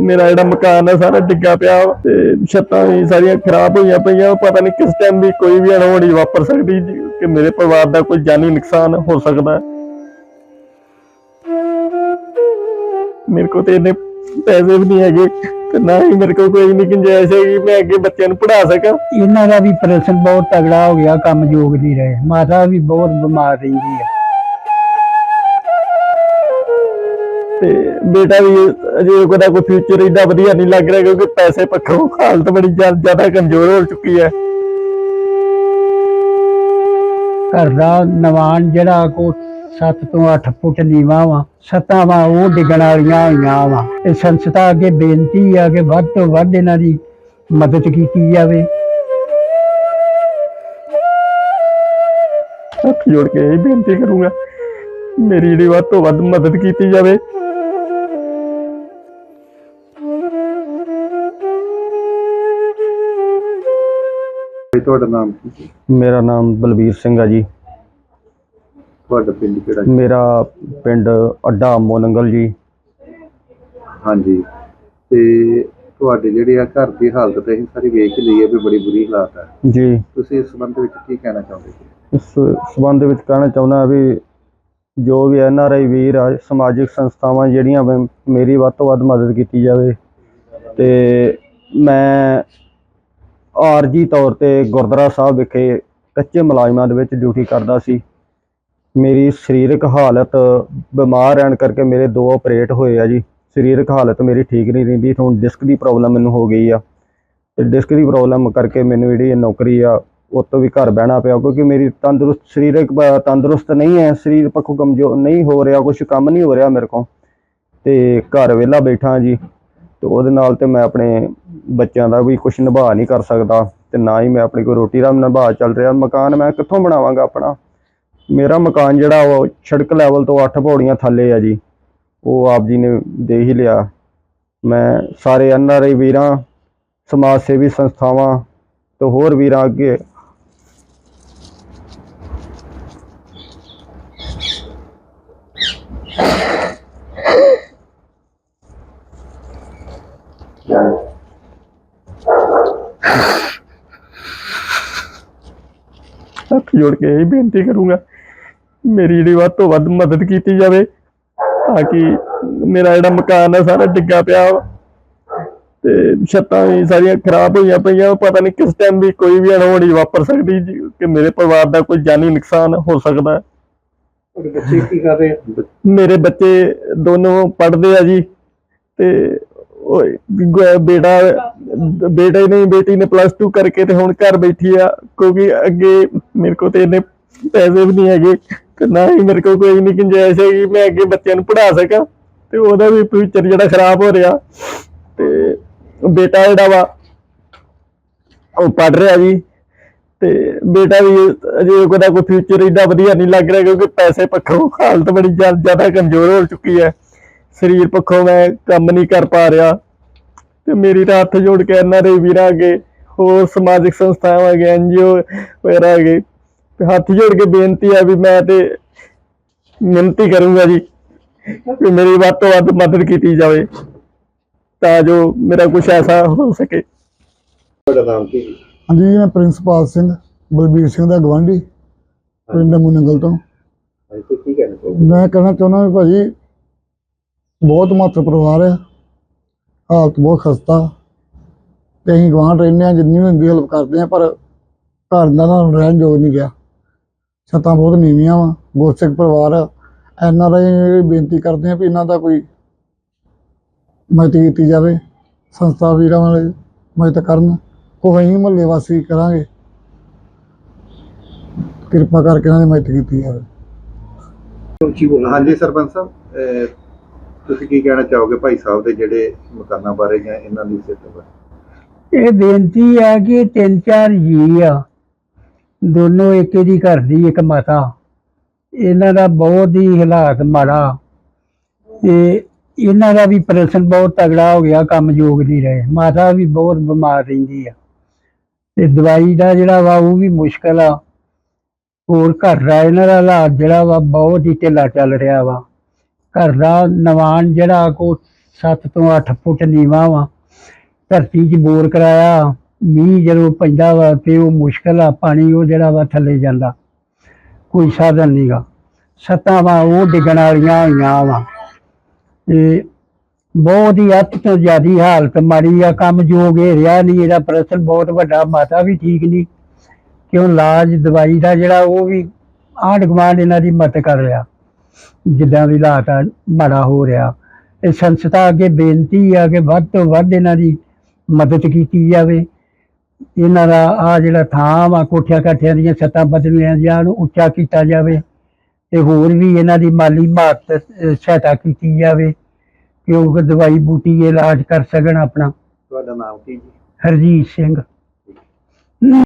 ਮੇਰਾ ਜਿਹੜਾ ਮਕਾਨ ਹੈ ਸਾਰਾ ਡਿੱਗਾ ਪਿਆ ਤੇ ਛੱਤਾਂ ਵੀ ਸਾਰੀਆਂ ਖਰਾਬ ਹੋਈਆਂ ਪਈਆਂ ਪਤਾ ਨਹੀਂ ਕਿਸ ਟਾਈਮ ਵੀ ਕੋਈ ਵੀ ਅਣਹੋਣੀ ਵਾਪਰ ਸਕਦੀ ਕਿ ਮੇਰੇ ਪਰਿਵਾਰ ਦਾ ਕੋਈ ਜਾਨੀ ਨੁਕਸਾਨ ਹੋ ਸਕਦਾ। ਮੇਰੇ ਕੋਲ ਤੇ ਇੰਨੇ ਪੈਸੇ ਵੀ ਨਹੀਂ ਹੈਗੇ ਤੇ ਨਾ ਹੀ ਮੇਰੇ ਕੋਲ ਕੋਈ ਨਹੀਂ ਗੁੰਜਾਇਸ਼ ਹੈਗੀ, ਮੈਂ ਅੱਗੇ ਬੱਚਿਆਂ ਨੂੰ ਪੜ੍ਹਾ ਸਕਾਂ। ਇਹਨਾਂ ਦਾ ਵੀ ਪ੍ਰਸ਼ਨ ਬਹੁਤ ਤਗੜਾ ਹੋ ਗਿਆ ਕੰਮ ਯੋਗ ਨਹੀਂ ਰਹੇ। ਮਾਤਾ ਵੀ ਬਹੁਤ ਬਿਮਾਰ ਰਹਿੰਦੀ ਹੈ ਤੇ ਬੇਟਾ ਵੀ ਅਜੇ ਉਹਦਾ ਕੋਈ ਫਿਊਚਰ ਏਡਾ ਵਧੀਆ ਨਹੀਂ ਲੱਗ ਰਿਹਾ ਕਿਉਂਕਿ ਪੈਸੇ ਪੱਖੋਂ ਹਾਲਤ ਬੜੀ ਜ਼ਿਆ- ਜ਼ਿਆਦਾ ਕਮਜ਼ੋਰ ਹੋ ਚੁੱਕੀ ਹੈ। ਘਰ ਦਾ ਨਿਵਾਨ ਜਿਹੜਾ ਕੋ 7 ਤੋਂ 8 ਫੁੱਟ ਨੀਵਾ ਵਾ ਸੱਤਾਂ ਵਾ ਉਹ ਡਿੱਗਣ ਵਾਲੀਆਂ ਹੋਈਆਂ ਵਾ। ਇਹ ਸੰਸਥਾ ਅੱਗੇ ਬੇਨਤੀ ਆ ਕਿ ਵੱਧ ਤੋਂ ਵੱਧ ਇਹਨਾਂ ਦੀ ਮਦਦ ਕੀਤੀ ਜਾਵੇ। ਹੱਥ ਜੋੜ ਕੇ ਇਹ ਬੇਨਤੀ ਕਰੂੰਗਾ ਮੇਰੀ ਜਿਹੜੀ ਵੱਧ ਤੋਂ ਵੱਧ ਮਦਦ ਕੀਤੀ ਜਾਵੇ। ਭਾਈ ਤੁਹਾਡਾ ਨਾਮ ਕੀ ਸੀ? ਮੇਰਾ ਨਾਮ ਬਲਬੀਰ ਸਿੰਘ ਆ ਜੀ। ਤੁਹਾਡਾ ਪਿੰਡ ਕਿਹੜਾ ਜੀ? ਮੇਰਾ ਪਿੰਡ ਅੱਡਾ ਮੋਨੰਗਲ ਜੀ। ਹਾਂਜੀ। ਤੇ ਤੁਹਾਡੇ ਜਿਹੜੇ ਆ ਘਰ ਦੀ ਹਾਲਤ ਤੇ ਅਸੀਂ ਸਾਰੀ ਵੇਖ ਹੀ ਲਈ ਹੈ ਵੀ ਬੜੀ ਬੁਰੀ ਹਾਲਾਤ ਹੈ ਜੀ। ਤੁਸੀਂ ਇਸ ਸੰਬੰਧ ਵਿੱਚ ਕੀ ਕਹਿਣਾ ਚਾਹੁੰਦੇ ਜੀ? ਇਸ ਸਬੰਧ ਵਿੱਚ ਕਹਿਣਾ ਚਾਹੁੰਦਾ ਵੀ ਜੋ ਵੀ ਐਨ ਆਰ ਆਈ ਵੀਰ ਆ ਸਮਾਜਿਕ ਸੰਸਥਾਵਾਂ ਜਿਹੜੀਆਂ ਵਾ, ਮੇਰੀ ਵੱਧ ਤੋਂ ਵੱਧ ਮਦਦ ਕੀਤੀ ਜਾਵੇ। ਤੇ ਮੈਂ ਆਰਜੀ ਤੌਰ ਤੇ ਗੁਰਦੁਆਰਾ ਸਾਹਿਬ ਵਿਖੇ ਕੱਚੇ ਮੁਲਾਜ਼ਮਾਂ ਦੇ ਵਿੱਚ ਡਿਊਟੀ ਕਰਦਾ ਸੀ। ਮੇਰੀ ਸਰੀਰਕ ਹਾਲਤ ਬਿਮਾਰ ਰਹਿਣ ਕਰਕੇ ਮੇਰੇ ਦੋ ਆਪਰੇਟ ਹੋਏ ਆ ਜੀ। ਸਰੀਰਕ ਹਾਲਤ ਮੇਰੀ ਠੀਕ ਨਹੀਂ ਰਹਿੰਦੀ ਹੁਣ ਡਿਸਕ ਦੀ ਪ੍ਰੋਬਲਮ ਮੈਨੂੰ ਹੋ ਗਈ ਆ। ਤੇ ਡਿਸਕ ਦੀ ਪ੍ਰੋਬਲਮ ਕਰਕੇ ਮੈਨੂੰ ਜਿਹੜੀ ਨੌਕਰੀ ਆ, ਉਹ ਤੋਂ ਵੀ ਘਰ ਬਹਿਣਾ ਪਿਆ, ਕਿਉਂਕਿ ਮੇਰੀ ਤੰਦਰੁਸਤ ਸਰੀਰਕ ਤੰਦਰੁਸਤ ਨਹੀਂ ਹੈ, ਸਰੀਰ ਪੱਖੋਂ ਕਮਜ਼ੋਰ ਨਹੀਂ ਹੋ ਰਿਹਾ ਕੁਝ ਕੰਮ ਨਹੀਂ ਹੋ ਰਿਹਾ ਮੇਰੇ ਕੋਲ। ਤੇ ਘਰ ਵਿਹਲਾ ਬੈਠਾ ਜੀ, ਤੇ ਉਹਦੇ ਨਾਲ ਤੇ ਮੈਂ ਆਪਣੇ ਬੱਚਿਆਂ ਦਾ ਵੀ ਕੁਝ ਨਿਭਾ ਨਹੀਂ ਕਰ ਸਕਦਾ ਤੇ ਨਾ ਹੀ ਮੈਂ ਆਪਣੀ ਕੋਈ ਰੋਟੀ ਦਾ ਨਿਭਾ ਚੱਲ ਰਿਹਾ। ਮਕਾਨ ਮੈਂ ਕਿੱਥੋਂ ਬਣਾਵਾਂਗਾ ਆਪਣਾ? ਮੇਰਾ ਮਕਾਨ ਜਿਹੜਾ ਉਹ ਸੜਕ ਲੈਵਲ ਤੋਂ 8 ਪੌੜੀਆਂ ਥੱਲੇ ਆ ਜੀ। ਉਹ ਆਪ ਜੀ ਨੇ ਦੇ ਹੀ ਲਿਆ। ਮੈਂ ਸਾਰੇ ਐਨਆਰਆਈ ਵੀਰਾਂ, ਸਮਾਜ ਸੇਵੀ ਸੰਸਥਾਵਾਂ ਤੇ ਹੋਰ ਵੀਰਾਂ ਅੱਗੇ ਹੱਥ ਜੋੜ ਕੇ ਇਹ ਬੇਨਤੀ ਕਰੂੰਗਾ ਮੇਰੀ ਜਿਹੜੀ ਵੱਧ ਤੋਂ ਵੱਧ ਮਦਦ ਕੀਤੀ ਜਾਵੇ ਤਾਂ ਕਿ ਮੇਰਾ ਜਿਹੜਾ ਮਕਾਨ ਹੈ ਸਾਰਾ ਡਿੱਗਾ ਪਿਆ ਤੇ ਛੱਤਾਂ ਵੀ ਸਾਰੀਆਂ ਖਰਾਬ ਹੋਈਆਂ ਪਈਆਂ ਪਤਾ ਨਹੀਂ ਕਿਸ ਟਾਈਮ ਵੀ ਕੋਈ ਵੀ ਅਣਹੋਣੀ ਵਾਪਰ ਸਕਦੀ ਕਿ ਮੇਰੇ ਪਰਿਵਾਰ ਦਾ ਕੋਈ ਜਾਨੀ ਨੁਕਸਾਨ ਹੋ ਸਕਦਾ। ਹੈ ਤੁਹਾਡੇ ਬੱਚੇ ਕੀ ਕਰ ਰਹੇ ਆ? ਮੇਰੇ ਬੱਚੇ ਦੋਨੋਂ ਪੜ੍ਹਦੇ ਆ ਜੀ ਤੇ ਬੇਟਾ, ਬੇਟੇ ਨਹੀਂ, ਬੇਟੀ ਨੇ ਪਲੱਸ 2 ਕਰਕੇ ਤੇ ਹੁਣ ਘਰ ਬੈਠੀ ਆ, ਕਿਉਂਕਿ ਅੱਗੇ ਮੇਰੇ ਕੋਲ ਤੇ ਇੰਨੇ ਪੈਸੇ ਵੀ ਨਹੀਂ ਹੈਗੇ, ਤੇ ਨਾ ਹੀ ਮੇਰੇ ਕੋਲ ਕੋਈ ਨਹੀਂ ਗੁੰਜਾਇਸ਼ ਹੈਗੀ ਮੈਂ ਅੱਗੇ ਬੱਚਿਆਂ ਨੂੰ ਪੜ੍ਹਾ ਸਕਾਂ, ਤੇ ਉਹਦਾ ਵੀ ਫਿਊਚਰ ਜਿਹੜਾ ਖਰਾਬ ਹੋ ਰਿਹਾ, ਤੇ ਬੇਟਾ ਜਿਹੜਾ ਵਾ, ਉਹ ਪੜ੍ਹ ਰਿਹਾ ਜੀ, ਤੇ ਬੇਟਾ ਵੀ ਅਜੇ ਉਹਦਾ ਕੋਈ ਫਿਊਚਰ ਇੰਨਾ ਵਧੀਆ ਨਹੀਂ ਲੱਗ ਰਿਹਾ, ਕਿਉਂਕਿ ਪੈਸੇ ਪੱਖੋਂ ਹਾਲਤ ਬੜੀ ਜ਼ਿਆਦਾ ਕਮਜ਼ੋਰ ਹੋ ਚੁੱਕੀ ਹੈ। ਸਰੀਰ ਪੱਖੋਂ ਮੈਂ ਕੰਮ ਨਹੀਂ ਕਰ ਪਾ ਰਿਹਾ। ਤੇ ਮੇਰੀ ਤਾਂ ਹੱਥ ਜੋੜ ਕੇ ਇਹਨਾਂ ਦੇ ਵੀਰਾਂ ਅੱਗੇ ਹੋਰ ਸਮਾਜਿਕ ਸੰਸਥਾਵਾਂ ਅੱਗੇ ਐਨਜੀਓ ਵਗੈਰਾ ਅੱਗੇ ਤੇ ਹੱਥ ਜੋੜ ਕੇ ਬੇਨਤੀ ਹੈ ਵੀ ਮੈਂ ਤੇ ਮਿਹਨਤੀ ਕਰੂੰਗਾ ਜੀ ਕਿ ਮੇਰੀ ਵੱਧ ਤੋਂ ਵੱਧ ਮਦਦ ਕੀਤੀ ਜਾਵੇ ਤਾਂ ਜੋ ਮੇਰਾ ਕੁਝ ਐਸਾ ਹੋ ਸਕੇ। ਤੁਹਾਡਾ ਨਾਮ ਕੀ? ਹਾਂਜੀ ਮੈਂ ਪ੍ਰਿੰਸਪਾਲ ਸਿੰਘ ਬਲਬੀਰ ਸਿੰਘ ਦਾ ਗਵਾਂਢੀ ਪਿੰਡ ਮੁਨੰਗਲ ਤੋਂ। ਹਾਂਜੀ ਤੇ ਕੀ ਕਹਿਣਾ ਚਾਹੁੰਦੇ ਮੈਂ ਕਹਿਣਾ ਚਾਹੁੰਦਾ ਵੀ ਭਾਜੀ ਬਹੁਤ ਮਹੱਤਵ ਪਰਿਵਾਰ ਆ। ਹਾਲਤ ਬਹੁਤ ਖਸਤਾ। ਤੇ ਅਸੀਂ ਗਵਾਂਢ ਰਹਿੰਦੇ ਆ ਜਿੰਨੀ ਵੀ ਹੁੰਦੀ ਹੈਲਪ ਕਰਦੇ ਆ ਪਰ ਘਰ ਦਾ ਨਾ ਰਹਿਣ ਯੋਗ ਨਹੀਂ ਗਿਆ। ਛੱਤਾਂ ਬਹੁਤ ਨੀਵੀਆਂ ਵਾ। ਗੁਰਸਿੱਖ ਪਰਿਵਾਰ ਐਨ ਆਰ ਆਈ ਬੇਨਤੀ ਕਰਦੇ ਆ ਵੀ ਇਹਨਾਂ ਦਾ ਕੋਈ ਮਦਦ ਕੀਤੀ ਜਾਵੇ। ਸੰਸਥਾ ਵੀਰਾਂ ਵਾਲੇ ਮਦਦ ਕਰਨ। ਕੋਈ ਅਸੀਂ ਮੁਹੱਲੇ ਵਾਸੀ ਕਰਾਂਗੇ। ਕਿਰਪਾ ਕਰਕੇ ਇਹਨਾਂ ਦੀ ਮਦਦ ਕੀਤੀ ਜਾਵੇ। ਹਾਂਜੀ ਸਰਪੰਚ ਸਾਹਿਬ ਤੁਸੀਂ ਕੀ ਕਹਿਣਾ ਚਾਹੋਗੇ ਭਾਈ ਸਾਹਿਬ ਦੇ ਜਿਹੜੇ ਮਕਾਨਾਂ ਬਾਰੇ ਜਾਂ ਇਹਨਾਂ ਦੀ ਸਥਿਤੀ ਬਾਰੇ? ਇਹ ਬੇਨਤੀ ਆ ਕਿ ਤਿੰਨ ਚਾਰ ਜੀ ਆ। ਦੋਨੋਂ ਇੱਕ ਦੀ ਘਰ ਦੀ, ਇੱਕ ਮਾਤਾ। ਇਹਨਾਂ ਦਾ ਬਹੁਤ ਹੀ ਹਾਲਾਤ ਮਾੜਾ। ਤੇ ਇਹਨਾਂ ਦਾ ਵੀ ਪ੍ਰਸ਼ਨ ਬਹੁਤ ਤਗੜਾ ਹੋ ਗਿਆ, ਕੰਮ ਯੋਗ ਨਹੀਂ ਰਹੇ। ਮਾਤਾ ਵੀ ਬਹੁਤ ਬਿਮਾਰ ਰਹਿੰਦੀ ਆ। ਤੇ ਦਵਾਈ ਦਾ ਜਿਹੜਾ ਵਾ, ਉਹ ਵੀ ਮੁਸ਼ਕਲ ਆ। ਹੋਰ ਘਰ ਦਾ ਇਹਨਾਂ ਦਾ ਹਾਲਾਤ ਜਿਹੜਾ ਵਾ, ਬਹੁਤ ਹੀ ਢਿੱਲਾ ਚੱਲ ਰਿਹਾ ਵਾ। ਘਰ ਦਾ ਨਿਵਾਨ ਜਿਹੜਾ ਕੋ 7 ਤੋਂ 8 ਫੁੱਟ ਨੀਵਾ ਵਾ। ਧਰਤੀ 'ਚ ਬੋਰ ਕਰਾਇਆ, ਮੀਂਹ ਜਦੋਂ ਪੈਂਦਾ ਵਾ ਤੇ ਉਹ ਮੁਸ਼ਕਲ ਆ, ਪਾਣੀ ਉਹ ਜਿਹੜਾ ਵਾ ਥੱਲੇ ਜਾਂਦਾ। ਕੋਈ ਸਾਧਨ ਨਹੀਂਗਾ ਛੱਤਾਂ ਵਾ, ਉਹ ਡਿੱਗਣ ਵਾਲੀਆਂ ਹੋਈਆਂ ਵਾ। ਤੇ ਬਹੁਤ ਹੀ ਅੱਤ ਤੋਂ ਜ਼ਿਆਦੀ ਹਾਲਤ ਮਾੜੀ ਆ, ਕੰਮ ਜੋ ਇਹ ਰਿਹਾ ਨਹੀਂ, ਇਹਦਾ ਪ੍ਰਸ਼ਨ ਬਹੁਤ ਵੱਡਾ, ਮਾਤਾ ਵੀ ਠੀਕ ਨਹੀਂ। ਕਿਉਂ ਇਲਾਜ ਦਵਾਈ ਦਾ ਜਿਹੜਾ ਉਹ ਵੀ ਆਂਢ ਗੁਆਂਢ ਇਹਨਾਂ ਦੀ ਮਦਦ ਕਰ ਰਿਹਾ। ਜਿੱਦਾਂ ਵੀ ਹਾਲਾਤ ਆ ਮਾੜਾ ਹੋ ਰਿਹਾ। ਇਹ ਸੰਸਥਾ ਅੱਗੇ ਬੇਨਤੀ ਆ ਕਿ ਵੱਧ ਤੋਂ ਵੱਧ ਇਹਨਾਂ ਦੀ ਮਦਦ ਕੀਤੀ ਜਾਵੇ। ਇਹਨਾਂ ਦਾ ਆ ਜਿਹੜਾ ਥਾਂ ਵਾ ਕੋਠਿਆਂ ਕਾਠਿਆਂ ਦੀਆਂ ਛੱਤਾਂ ਬਦਲੀਆਂ ਜਾਣ ਉੱਚਾ ਕੀਤਾ ਜਾਵੇ ਤੇ ਹੋਰ ਵੀ ਇਹਨਾਂ ਦੀ ਮਾਲੀ ਮਦਦ ਸਹਾਇਤਾ ਕੀਤੀ ਜਾਵੇ ਕਿ ਉਹ ਦਵਾਈ ਬੂਟੀ ਇਲਾਜ ਕਰ ਸਕਣ ਆਪਣਾ। ਤੁਹਾਡਾ ਨਾਮ ਕੀ ਜੀ? ਹਰਜੀਤ ਸਿੰਘ।